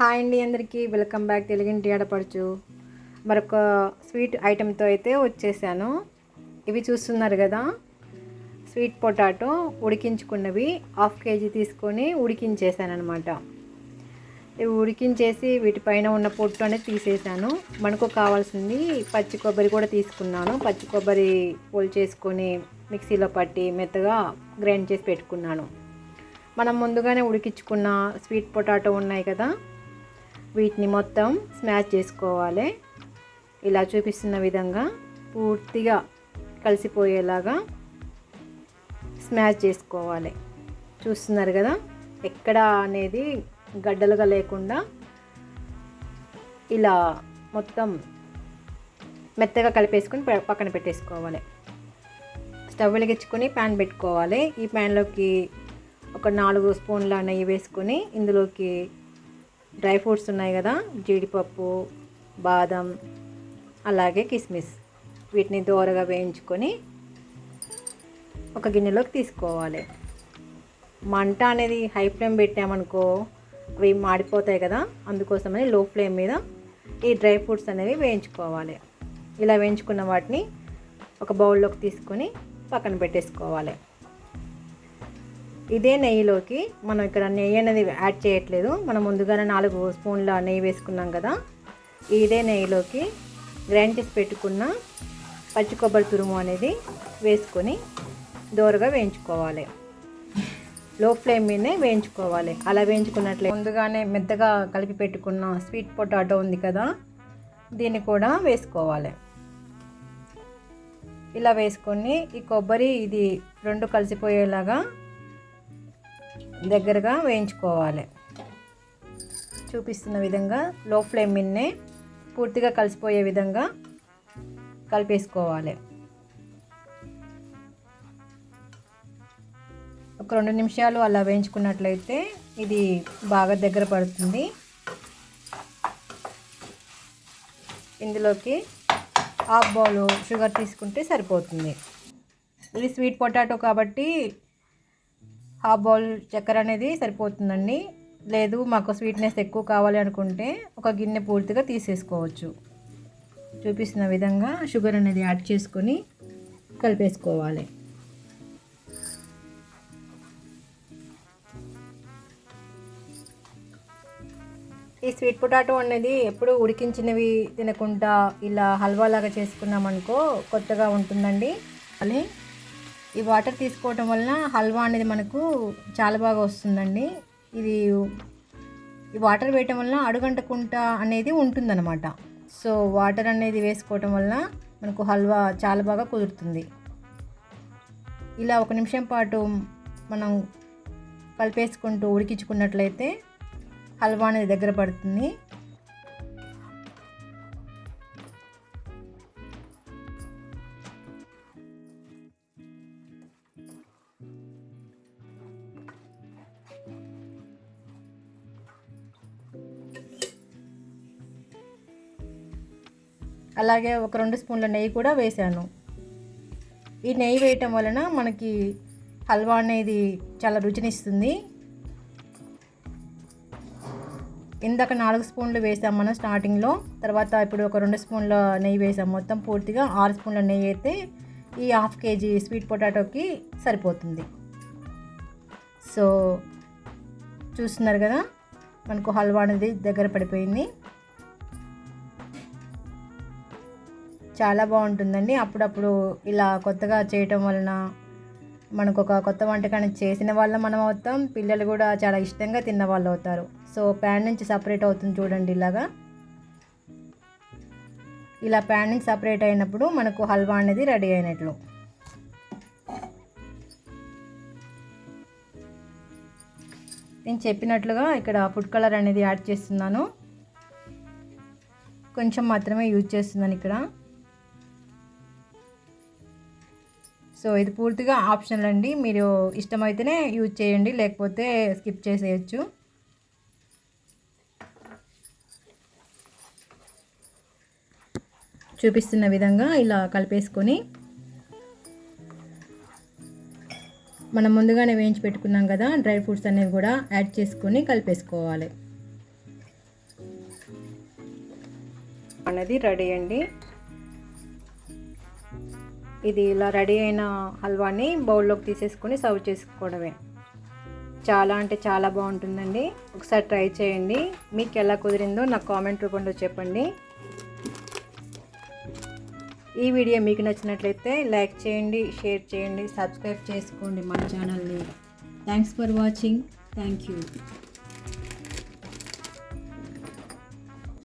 Hi అండి అందరికీ. Welcome back తెలుగింటి ఆడపడుచు మరొక స్వీట్ ఐటెంతో అయితే వచ్చేసాను. ఇవి చూస్తున్నారు కదా స్వీట్ పొటాటో ఉడికించుకున్నవి హాఫ్ కేజీ తీసుకొని ఉడికించేసాను అనమాట ఇవి ఉడికించేసి వీటిపైన ఉన్న పొట్టు అనేది తీసేసాను. మనకు కావాల్సింది పచ్చి కొబ్బరి కూడా తీసుకున్నాను. పచ్చి కొబ్బరి పొడి చేసుకొని మిక్సీలో పట్టి మెత్తగా గ్రైండ్ చేసి పెట్టుకున్నాను. మనం ముందుగానే ఉడికించుకున్న స్వీట్ పొటాటో ఉన్నాయి కదా వీటిని మొత్తం స్మాష్ చేసుకోవాలి. ఇలా చూపిస్తున్న విధంగా పూర్తిగా కలిసిపోయేలాగా స్మాష్ చేసుకోవాలి. చూస్తున్నారు కదా? ఎక్కడ అనేది గడ్డలుగా లేకుండా ఇలా మొత్తం మెత్తగా కలిపేసుకొని ప- పక్కన పెట్టేసుకోవాలి. స్టవ్ వెలిగించుకొని ప్యాన్ పెట్టుకోవాలి. ఈ ప్యాన్లోకి ఒక నాలుగు స్పూన్ల నెయ్యి వేసుకొని ఇందులోకి డ్రై ఫ్రూట్స్ ఉన్నాయి కదా జీడిపప్పు బాదం అలాగే కిస్మిస్. వీటిని దోరగా వేయించుకొని ఒక గిన్నెలోకి తీసుకోవాలి. మంట అనేది హై ఫ్లేమ్ పెట్టామనుకో అవి మాడిపోతాయి కదా అందుకోసమని లో ఫ్లేమ్ మీద ఈ డ్రై ఫ్రూట్స్ అనేవి వేయించుకోవాలి. ఇలా వేయించుకున్న వాటిని ఒక బౌల్లోకి తీసుకొని పక్కన పెట్టేసుకోవాలి. ఇదే నెయ్యిలోకి మనం ఇక్కడ నెయ్యి అనేది యాడ్ చేయట్లేదు. మనం ముందుగానే నాలుగు స్పూన్ల నెయ్యి వేసుకున్నాం కదా. ఇదే నెయ్యిలోకి గ్రైండ్ చేసి పెట్టుకున్న పచ్చి కొబ్బరి తురుము అనేది వేసుకొని దోరగా వేయించుకోవాలి. లో ఫ్లేమ్ మీదనే వేయించుకోవాలి. అలా వేయించుకున్నట్లే ముందుగానే మెత్తగా కలిపి పెట్టుకున్న స్వీట్ పొటాటో ఉంది కదా దీన్ని కూడా వేసుకోవాలి. ఇలా వేసుకొని ఈ కొబ్బరి ఇది రెండు కలిసిపోయేలాగా దగ్గరగా వేయించుకోవాలి. చూపిస్తున్న విధంగా లో ఫ్లేమ్ మిన్నే పూర్తిగా కలిసిపోయే విధంగా కలిపేసుకోవాలి. ఒక రెండు నిమిషాలు అలా వేయించుకున్నట్లయితే ఇది బాగా దగ్గర పడుతుంది. ఇందులోకి హాఫ్ బౌల్ షుగర్ తీసుకుంటే సరిపోతుంది. ఇది స్వీట్ పొటాటో కాబట్టి హాఫ్ బౌల్ చక్కెర అనేది సరిపోతుందండి. లేదు మాకు స్వీట్నెస్ ఎక్కువ కావాలి అనుకుంటే ఒక గిన్నె పూర్తిగా తీసేసుకోవచ్చు. చూపిస్తున్న విధంగా షుగర్ అనేది యాడ్ చేసుకొని కలిపేసుకోవాలి. ఈ స్వీట్ పొటాటో అనేది ఎప్పుడు ఉడికించినవి తినకుండా ఇలా హల్వా లాగా చేసుకున్నామనుకో కొత్తగా ఉంటుందండి. అలాగే ఈ వాటర్ తీసుకోవటం వలన హల్వా అనేది మనకు చాలా బాగా వస్తుందండి. ఇది ఈ వాటర్ వేయటం వలన అడుగంటకుంట అనేది ఉంటుందన్నమాట. సో వాటర్ అనేది వేసుకోవటం వలన మనకు హల్వా చాలా బాగా కుదురుతుంది. ఇలా ఒక నిమిషం పాటు మనం కలిపేసుకుంటూ ఉడికించుకున్నట్లయితే హల్వా అనేది దగ్గర పడుతుంది. అలాగే ఒక రెండు స్పూన్ల నెయ్యి కూడా వేసాను ఈ నెయ్యి వేయటం వలన మనకి హల్వా అనేది చాలా రుచినిస్తుంది. ఇందాక నాలుగు స్పూన్లు వేసాం మనం స్టార్టింగ్లో. తర్వాత ఇప్పుడు ఒక రెండు స్పూన్ల నెయ్యి వేసాం. మొత్తం పూర్తిగా ఆరు స్పూన్ల నెయ్యి అయితే ఈ హాఫ్ కేజీ స్వీట్ పొటాటోకి సరిపోతుంది. సో చూస్తున్నారు కదా? మనకు హల్వా అనేది దగ్గర పడిపోయింది. చాలా బాగుంటుందండి. అప్పుడప్పుడు ఇలా కొత్తగా చేయటం వలన మనకు ఒక కొత్త వంటకాన్ని చేసిన వాళ్ళ మనం అవుతాం. పిల్లలు కూడా చాలా ఇష్టంగా తిన్న వాళ్ళు అవుతారు. సో ప్యాన్ నుంచి సపరేట్ అవుతుంది చూడండి ఇలాగా. ఇలా ప్యాన్ నుంచి సపరేట్ అయినప్పుడు మనకు హల్వా అనేది రెడీ అయినట్లు. నేను చెప్పినట్లుగా ఇక్కడ ఫుడ్ కలర్ అనేది యాడ్ చేస్తున్నాను. కొంచెం మాత్రమే యూజ్ చేస్తున్నాను ఇక్కడ. సో ఇది పూర్తిగా ఆప్షనల్ అండి. మీరు ఇష్టమైతేనే యూజ్ చేయండి లేకపోతే స్కిప్ చేసేయచ్చు. చూపిస్తున్న విధంగా ఇలా కలిపేసుకొని మనం ముందుగానే వేయించి పెట్టుకున్నాం కదా డ్రై ఫ్రూట్స్ అనేవి కూడా యాడ్ చేసుకొని కలిపేసుకోవాలి. అనేది రెడీ అండి. ఇది ఇలా రెడీ అయిన హల్వాని బౌల్లోకి తీసేసుకొని సర్వ్ చేసుకోవడమే. చాలా అంటే చాలా బాగుంటుందండి. ఒకసారి ట్రై చేయండి. మీకు ఎలా కుదిరిందో నాకు కామెంట్ రూపంలో చెప్పండి. ఈ వీడియో మీకు నచ్చినట్లయితే లైక్ చేయండి షేర్ చేయండి సబ్స్క్రైబ్ చేసుకోండి మన ఛానల్ని. Thanks for watching. Thank you.